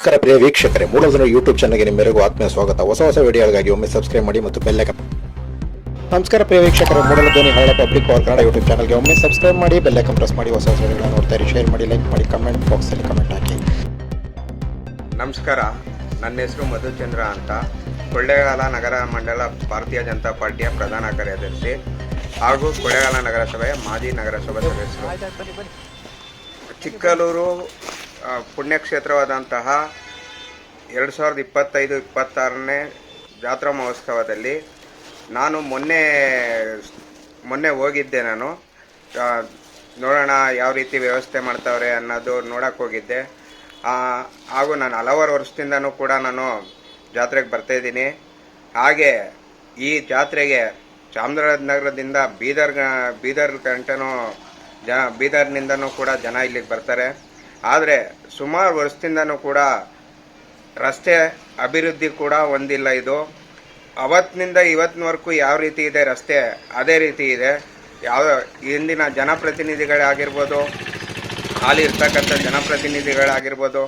ನಮಸ್ಕಾರ ಪ್ರಿಯ ವೀಕ್ಷಕರೇ ಮೂಲಧನ ಯೂಟ್ಯೂಬ್ ಚಾನಲ್ಗೆ ನಿಮ್ಮೆಲ್ಲರಿಗೂ ಆತ್ಮೀಯ ಸ್ವಾಗತ. ಹೊಸ ಹೊಸ ವಿಡಿಯೋಗಳಿಗಾಗಿ ಒಮ್ಮೆ ಸಬ್ಸ್ಕ್ರೈಬ್ ಮಾಡಿ ಮತ್ತು ಬೆಲ್ಲೈಕನ್ ನಮಸ್ಕಾರ ಪ್ರಿಯ ವೀಕ್ಷಕರೇ, ಮೂಡಲ ಧ್ವನಿ ಹಳ್ಳ ಪಬ್ಲಿಕ್ ಪವರ್ ಕನ್ನಡ ಯೂಟ್ಯೂಬ್ ಚಾನಲ್ಗೆ ಒಮ್ಮೆ ಸಬ್ಸ್ಕ್ರೈಬ್ ಮಾಡಿ ಬೆಲ್ಲೈಕನ್ ಪ್ರೆಸ್ ಮಾಡಿ, ಹೊಸ ಹೊಸ ವಿಡಿಯೋ ನೋಡ್ತಾ ಇರಿ. ಶೇರ್ ಮಾಡಿ ಲೈಕ್ ಮಾಡಿ ಕಮೆಂಟ್ ಬಾಕ್ಸಲ್ಲಿ ಕಮೆಂಟ್ ಹಾಕಿ. ನಮಸ್ಕಾರ, ನನ್ನ ಹೆಸರು ಮಧುಚಂದ್ರ ಅಂತ. ಕೊಳ್ಳೇಗಾಲ ನಗರ ಮಂಡಲ ಭಾರತೀಯ ಜನತಾ ಪಾರ್ಟಿಯ ಪ್ರಧಾನ ಕಾರ್ಯದರ್ಶಿ ಹಾಗೂ ಕೊಳ್ಳೇಗಾಲ ನಗರಸಭೆಯ ಮಾಜಿ ನಗರಸಭಾ ಸದಸ್ಯರು. ಚಿಕ್ಕಲೂರು ಪುಣ್ಯಕ್ಷೇತ್ರವಾದಂತಹ ಎರಡು ಸಾವಿರದ ಇಪ್ಪತ್ತೈದು, ಇಪ್ಪತ್ತಾರನೇ ಜಾತ್ರಾ ಮಹೋತ್ಸವದಲ್ಲಿ ನಾನು ಮೊನ್ನೆ ಮೊನ್ನೆ ಹೋಗಿದ್ದೆ ನಾನು. ನೋಡೋಣ ಯಾವ ರೀತಿ ವ್ಯವಸ್ಥೆ ಮಾಡ್ತಾವ್ರೆ ಅನ್ನೋದು ನೋಡಕ್ಕೆ ಹೋಗಿದ್ದೆ. ಹಾಗೂ ನಾನು ಹಲವಾರು ವರ್ಷದಿಂದನೂ ಕೂಡ ನಾನು ಜಾತ್ರೆಗೆ ಬರ್ತಾಯಿದ್ದೀನಿ ಹಾಗೆ ಈ ಜಾತ್ರೆಗೆ ಚಾಮರಾಜನಗರದಿಂದ ಬೀದರ್ ಬೀದರ್ ಗಂಟನೂ ಜ ಬೀದರ್ನಿಂದನೂ ಕೂಡ ಜನ ಇಲ್ಲಿಗೆ ಬರ್ತಾರೆ. ಆದರೆ ಸುಮಾರು ವರ್ಷದಿಂದನೂ ಕೂಡ ರಸ್ತೆ ಅಭಿವೃದ್ಧಿ ಕೂಡ ಹೊಂದಿಲ್ಲ ಇದು. ಅವತ್ತಿನಿಂದ ಇವತ್ತಿನವರೆಗೂ ಯಾವ ರೀತಿ ಇದೆ ರಸ್ತೆ, ಅದೇ ರೀತಿ ಇದೆ. ಯಾವ ಇಂದಿನ ಜನಪ್ರತಿನಿಧಿಗಳಾಗಿರ್ಬೋದು ಹಾಲಿ ಇರ್ತಕ್ಕಂಥ ಜನಪ್ರತಿನಿಧಿಗಳಾಗಿರ್ಬೋದು,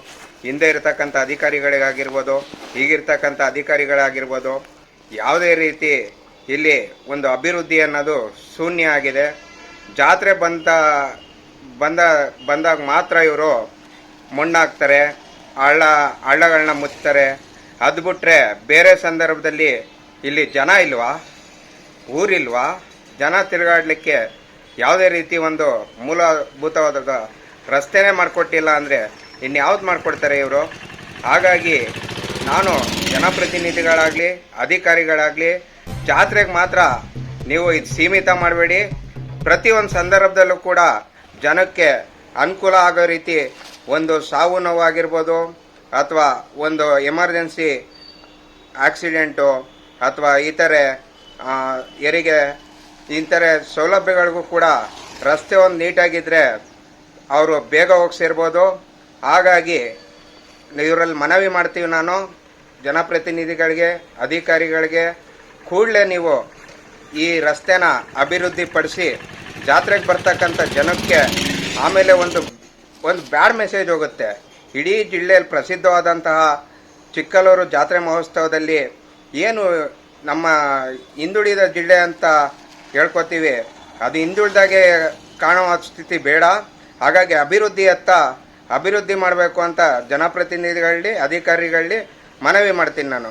ಹಿಂದೆ ಇರ್ತಕ್ಕಂಥ ಅಧಿಕಾರಿಗಳಿಗಾಗಿರ್ಬೋದು, ಈಗಿರ್ತಕ್ಕಂಥ ಅಧಿಕಾರಿಗಳಾಗಿರ್ಬೋದು, ಯಾವುದೇ ರೀತಿ ಇಲ್ಲಿ ಒಂದು ಅಭಿವೃದ್ಧಿ ಅನ್ನೋದು ಶೂನ್ಯ ಆಗಿದೆ. ಜಾತ್ರೆ ಬಂದ ಬಂದ, ಬಂದಾಗ ಮಾತ್ರ ಇವರು ಮಣ್ಣಾಕ್ತಾರೆ, ಹಳ್ಳ ಹಳ್ಳಗಳನ್ನ ಮುಚ್ತಾರೆ. ಅದು ಬಿಟ್ಟರೆ ಬೇರೆ ಸಂದರ್ಭದಲ್ಲಿ ಇಲ್ಲಿ ಜನ ಇಲ್ವಾ? ಊರಿಲ್ವಾ? ಜನ ತಿರುಗಾಡಲಿಕ್ಕೆ ಯಾವುದೇ ರೀತಿ ಒಂದು ಮೂಲಭೂತವಾದ ರಸ್ತೆನೇ ಮಾಡಿಕೊಟ್ಟಿಲ್ಲ ಅಂದರೆ ಇನ್ಯಾವ್ದು ಮಾಡಿಕೊಡ್ತಾರೆ ಇವರು? ಹಾಗಾಗಿ ನಾನು ಜನಪ್ರತಿನಿಧಿಗಳಾಗಲಿ, ಅಧಿಕಾರಿಗಳಾಗಲಿ, ಜಾತ್ರೆಗೆ ಮಾತ್ರ ನೀವು ಇದು ಸೀಮಿತ ಮಾಡಬೇಡಿ. ಪ್ರತಿಯೊಂದು ಸಂದರ್ಭದಲ್ಲೂ ಕೂಡ ಜನಕ್ಕೆ ಅನುಕೂಲ ಆಗೋ ರೀತಿ ಒಂದು ಸಾವು ನೋವಾಗಿರ್ಬೋದು ಅಥವಾ ಒಂದು ಎಮರ್ಜೆನ್ಸಿ ಆಕ್ಸಿಡೆಂಟು ಅಥವಾ ಇತರೆ ಹೆರಿಗೆ ಇಂಥರ ಸೌಲಭ್ಯಗಳಿಗೂ ಕೂಡ ರಸ್ತೆ ಒಂದು ನೀಟಾಗಿದ್ದರೆ ಅವರು ಬೇಗ ಹೋಗಿ ಸೇರ್ಬೋದು ಹಾಗಾಗಿ ಇವರಲ್ಲಿ ಮನವಿ ಮಾಡ್ತೀವಿ ನಾನು ಜನಪ್ರತಿನಿಧಿಗಳಿಗೆ, ಅಧಿಕಾರಿಗಳಿಗೆ. ಕೂಡಲೇ ನೀವು ಈ ರಸ್ತೆನ ಅಭಿವೃದ್ಧಿಪಡಿಸಿ ಜಾತ್ರೆಗೆ ಬರ್ತಕ್ಕಂಥ ಜನಕ್ಕೆ ಆಮೇಲೆ ಒಂದು ಒಂದು ಬ್ಯಾಡ್ ಮೆಸೇಜ್ ಹೋಗುತ್ತೆ. ಇಡೀ ಜಿಲ್ಲೆಯಲ್ಲಿ ಪ್ರಸಿದ್ಧವಾದಂತಹ ಚಿಕ್ಕಲೂರು ಜಾತ್ರೆ ಮಹೋತ್ಸವದಲ್ಲಿ ಏನು ನಮ್ಮ ಹಿಂದುಳಿದ ಜಿಲ್ಲೆ ಅಂತ ಹೇಳ್ಕೊತೀವಿ. ಅದು ಹಿಂದುಳಿದಾಗೆ ಕಾಣುವ ಸ್ಥಿತಿ ಬೇಡ. ಹಾಗಾಗಿ ಅಭಿವೃದ್ಧಿಯತ್ತ ಅಭಿವೃದ್ಧಿ ಮಾಡಬೇಕು ಅಂತ ಜನಪ್ರತಿನಿಧಿಗಳಲ್ಲಿ ಅಧಿಕಾರಿಗಳಲ್ಲಿ ಮನವಿ ಮಾಡ್ತೀನಿ ನಾನು.